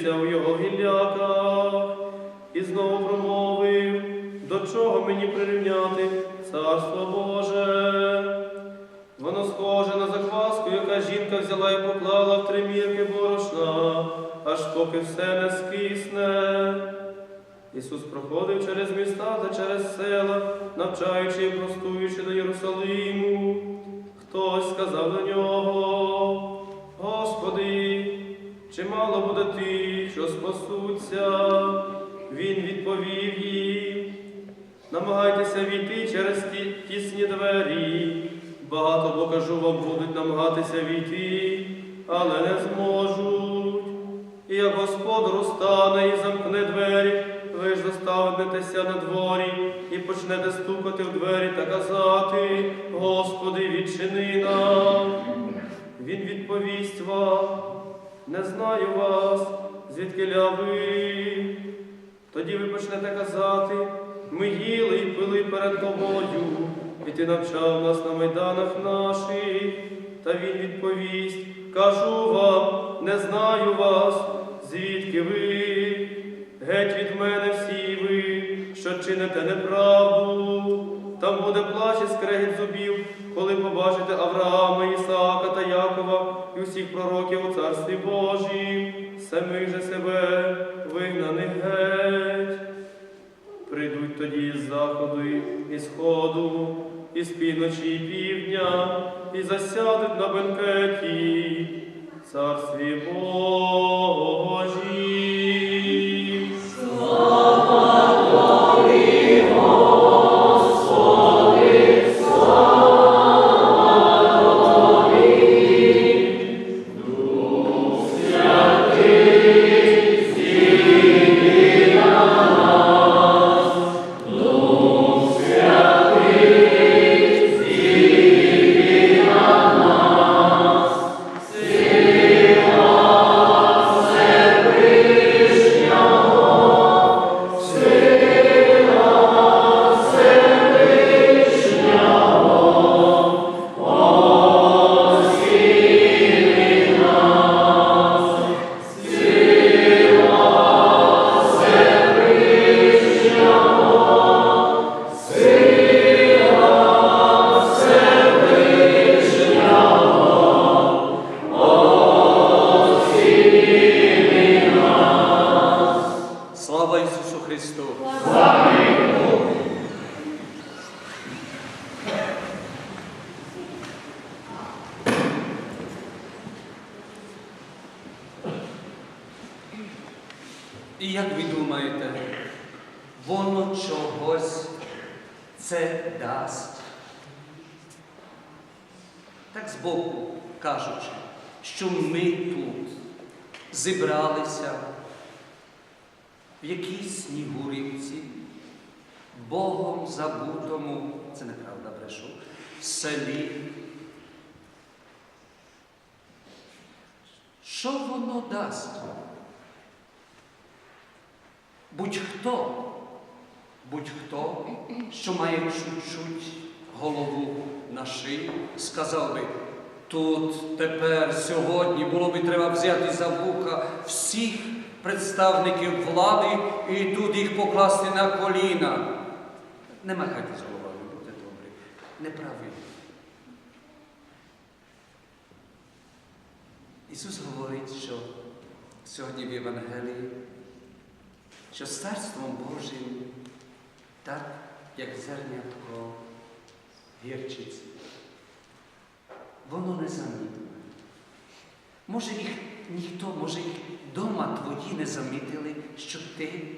зриться у його гілляках, і знову промовив, до чого мені прирівняти царство Боже. Воно схоже на закваску, яка жінка взяла і поклала в три мірки борошна, аж поки все не скисне. Ісус проходив через міста та через села, навчаючи і простуючи до Єрусалиму. Хтось сказав до нього чи мало буде тих, що спасуться? Він відповів їм, намагайтеся війти через ті тісні двері. Багато, бо кажу вам, будуть намагатися війти, але не зможуть. І як господар устане і замкне двері, ви ж заставитеся на дворі і почнете стукати в двері та казати, Господи, відчини нам. Він відповість вам, не знаю вас, звідки ви. Тоді ви почнете казати, ми їли і пили перед тобою, і ти навчав нас на майданах наших. Та він відповість, кажу вам, не знаю вас, звідки ви. Геть від мене всі ви, що чините неправду. Там буде плач і скрегіт зубів, коли побачите Авраама, Ісаака та Якова і усіх пророків у Царстві Божім, самих же себе вигнаних геть. Прийдуть тоді з заходу і сходу, і з півночі і півдня, і засядуть на бенкеті Царстві Божім. І як ви думаєте, воно чогось це дасть? Так збоку кажучи, що ми тут зібралися в якійсь снігурівці, Богом забутому, це неправда брешу, селі. Що воно дасть? Будь-хто, будь-хто, що має чуть-чуть голову на шиї, сказав би, тут тепер, сьогодні було би треба взяти за вуха всіх представників влади і тут їх покласти на коліна. Не махайте з головою, будьте добрі. Неправильно. Ісус говорить, що сьогодні в Євангелії, що з Царством Божим так, як зернятко гірчиці. Воно не замітне. Може їх ніхто, може їх дома твої не замітили, що ти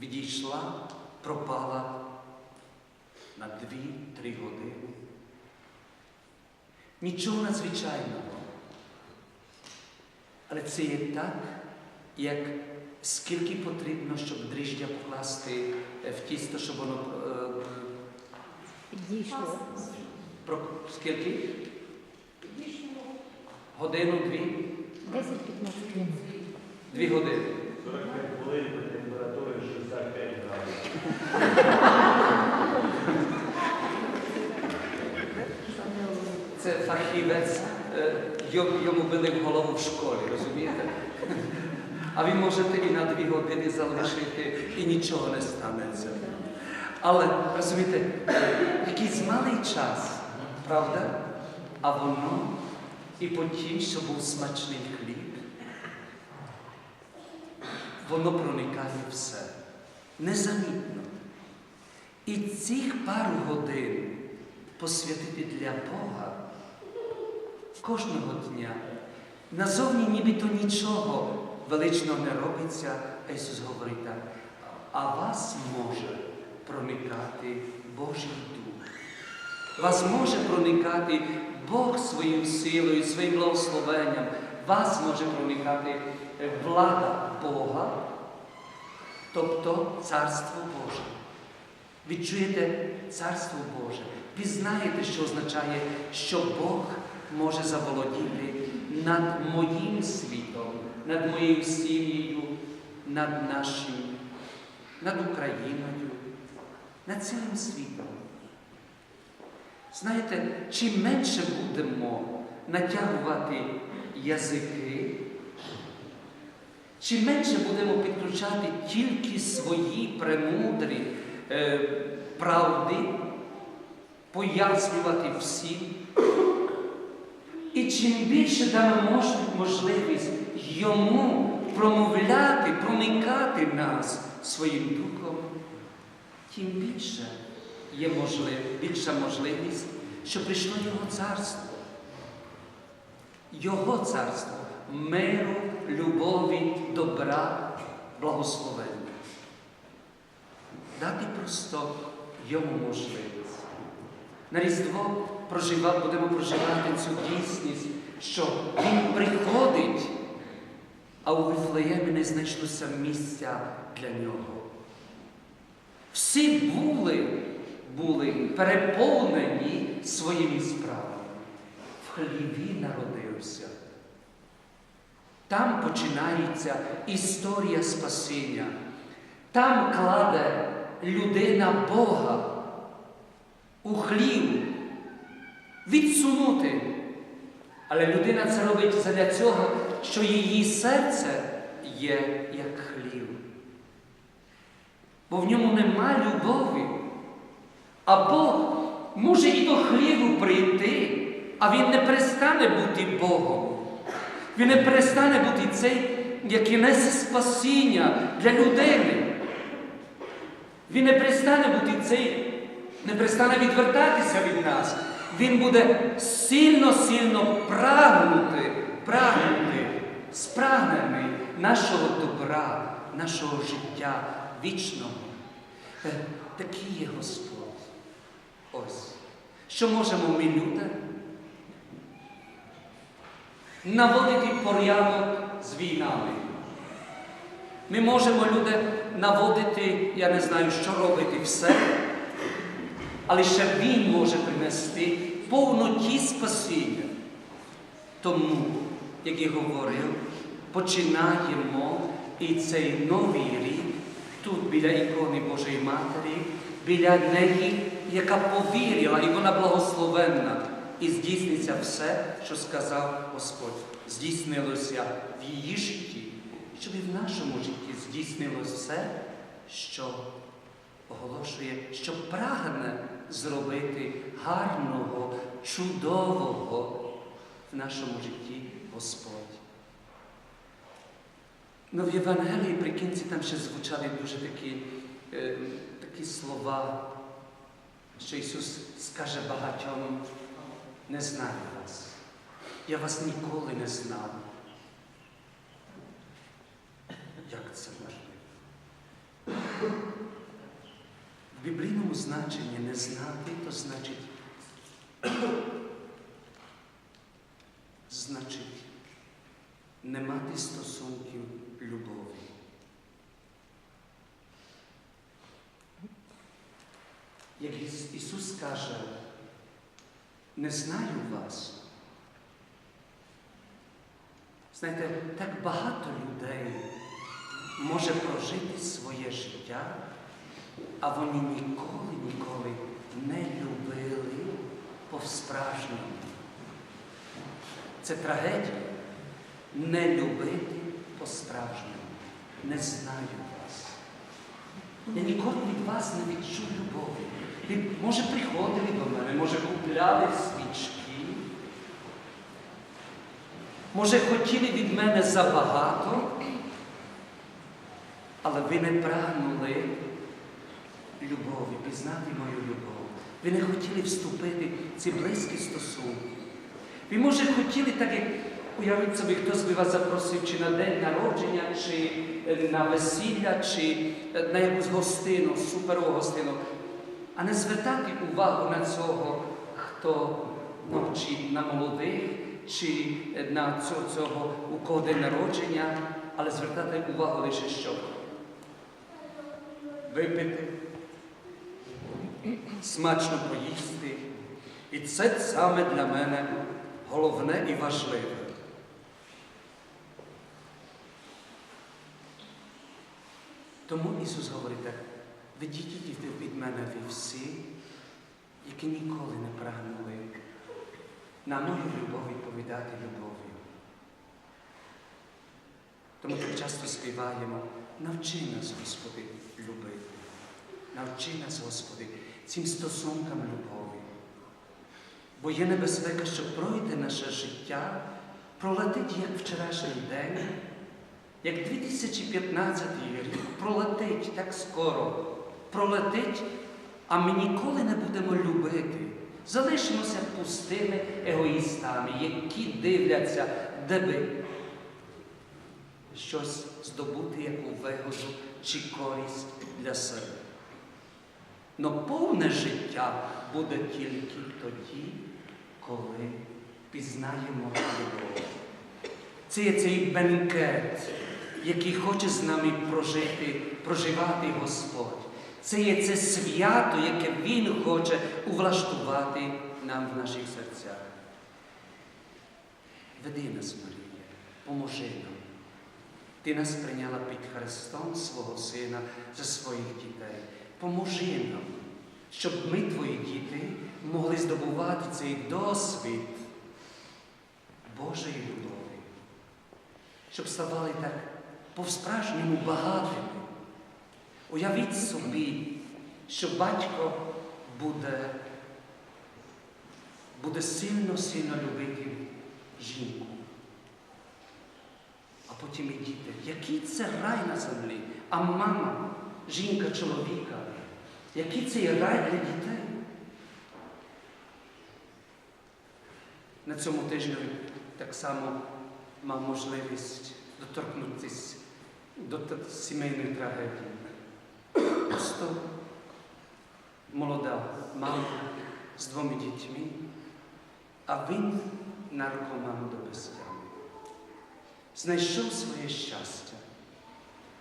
відійшла, пропала на дві-три години. Нічого надзвичайного. Але це є так, як скільки потрібно, щоб дріжджя покласти е, в тісто, щоб воно е, Дійшло. про скільки? Годину, дві? 10-15 хвилин. Дві години. 45 хвилин при температурі 65 градусів. Це фахівець, е, йому йому били в голову в школі, розумієте? А ви можете і на дві години залишити, і нічого не станеться. Але розумієте, якийсь малий час, правда? А воно і потім, що був смачний хліб, воно проникає все незамітно. І цих пару годин посвятити для Бога кожного дня. Назовні нібито нічого величного не робиться, а Ісус говорить так, а вас може проникати Божий Дух. Вас може проникати Бог своєю силою, своїм благословенням. Вас може проникати е, влада Бога, тобто Царство Боже. Відчуєте Царство Боже. Ви знаєте, що означає, що Бог може заволодіти над моїм світом, над моєю сім'єю, над нашим, над Україною, над цілим світом. Знаєте, чим менше будемо натягувати язики, чим менше будемо підключати тільки свої премудрі е, правди, пояснювати всім, і чим більше дамо можливість йому промовляти, проникати нас своїм духом, тим більше є можлив, більша можливість, що прийшло Його царство. Його царство миру, любові, добра, благословення. Дати просто йому можливість. На Різдво прожива, будемо проживати цю дійсність, що Він приходить, а у Вифлеємі не знайшлося місця для нього. Всі були, були переповнені своїми справами. В хліві народився. Там починається історія спасіння. Там кладе людина Бога у хлів відсунути. Але людина це робить для цього, що її серце є як хлів. Бо в ньому нема любові. А Бог може і до хліву прийти, а він не перестане бути Богом. Він не перестане бути цей, який несе спасіння для людини. Він не перестане бути цей, не перестане відвертатися від нас. Він буде сильно-сильно прагнути, прагнути, спрагнений нашого добра, нашого життя вічного. Е, Такий є Господь. Ось. Що можемо ми, люди? Наводити порядок з війнами. Ми можемо, люди, наводити, я не знаю, що робити все, але ще Він може принести повноті спасіння. Тому, як я говорив, починаємо і цей новий рік тут біля ікони Божої Матері, біля неї, яка повірила, і вона благословенна. І здійсниться все, що сказав Господь. Здійснилося в її житті, щоб і в нашому житті здійснилося все, що оголошує, що прагне зробити гарного, чудового в нашому житті Господь. Ну, в Євангелії при кінці там ще звучали дуже такі, е, такі слова, що Ісус скаже багатьом, не знаю вас. Я вас ніколи не знав. Як це можливо? В біблійному значенні не знати, то значить, значить, не мати стосунків любові. Як Ісус каже, не знаю вас. Знаєте, так багато людей може прожити своє життя, а вони ніколи, ніколи не любили по-справжньому. Це трагедія. Не любити по-справжньому. Не знаю вас. Я ніколи від вас не відчув любові. Ви, може, приходили до мене, може, купляли свічки. Може, хотіли від мене забагато, але ви не прагнули любові, пізнати мою любов. Ви не хотіли вступити в ці близькі стосунки. Ви, може, хотіли, так як уявіть собі, хтось би вас запросив чи на день народження, чи е, на весілля, чи е, на якусь гостину, суперову гостину, а не звертати увагу на цього, хто чи на молодих, чи е, на цього, цього у кого день народження, але звертати увагу лише що випити, смачно поїсти. І це саме для мене головне і важливе. Тому Ісус говорить так, відійдіть від мене ви всі, які ніколи не прагнули на мою любов відповідати любов'ю. Тому так часто співаємо, навчи нас, Господи, любити. Навчи нас, Господи, цим стосункам любові. Бо є небезпека, що пройде наше життя, пролетить як вчорашній день, як 2015 рік, пролетить так скоро, пролетить, а ми ніколи не будемо любити. Залишимося пустими егоїстами, які дивляться, де би щось здобути, яку вигоду чи користь для себе. Но повне життя буде тільки тоді, коли пізнаємо любов. Це є цей бенкет, який хоче з нами прожити, проживати Господь. Це є це свято, яке Він хоче увлаштувати нам в наших серцях. Веди нас, Марія, поможи нам. Ти нас прийняла під Христом свого Сина за своїх дітей. Поможи нам, щоб ми, твої діти, могли здобувати цей досвід Божої любові, щоб ставали так по-справжньому багатими. Уявіть собі, що батько буде, буде сильно-сильно любити жінку. А потім і діти. Який це рай на землі? А мама, жінка чоловіка, який це є рай для дітей? На цьому тижні так само мав можливість доторкнутися до сімейної трагедії. Просто молода мама з двома дітьми, а він наркоман до безтями. Знайшов своє щастя,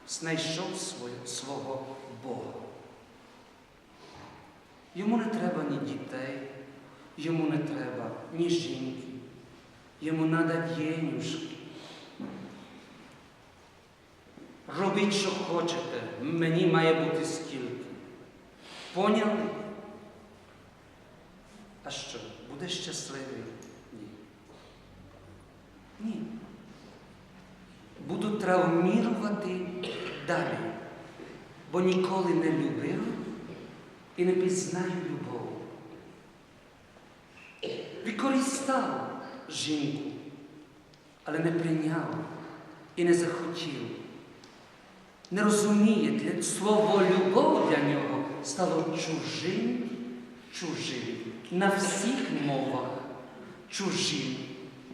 знайшов своє, свого Бога. Йому не треба ні дітей, йому не треба ні жінки, йому треба денюжки. Робіть, що хочете, мені має бути скільки. Поняли? А що, буде щасливий? Ні. Ні. Буду травмірувати далі, бо ніколи не любив і не пізнаю любов. Використав жінку, але не прийняв і не захотів. Не розуміє, для слово любов для нього стало чужим, чужим, на всіх мовах чужим,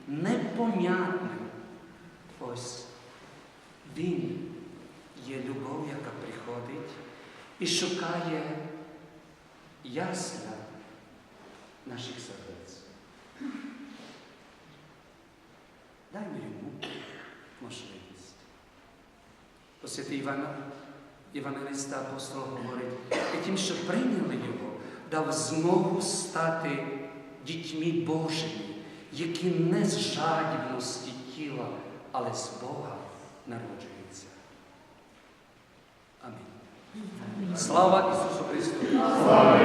непонятним. Ось він є любов, яка приходить і шукає ясля наших сердець. Даймо йому можливість. Бо святий Іван, Євангелиста апостол говорить, і тим, що прийняли його, дав змогу стати дітьми Божими, які не з жадібності тіла, але з Бога народжуються. Амінь. Слава Ісусу Христу! Слава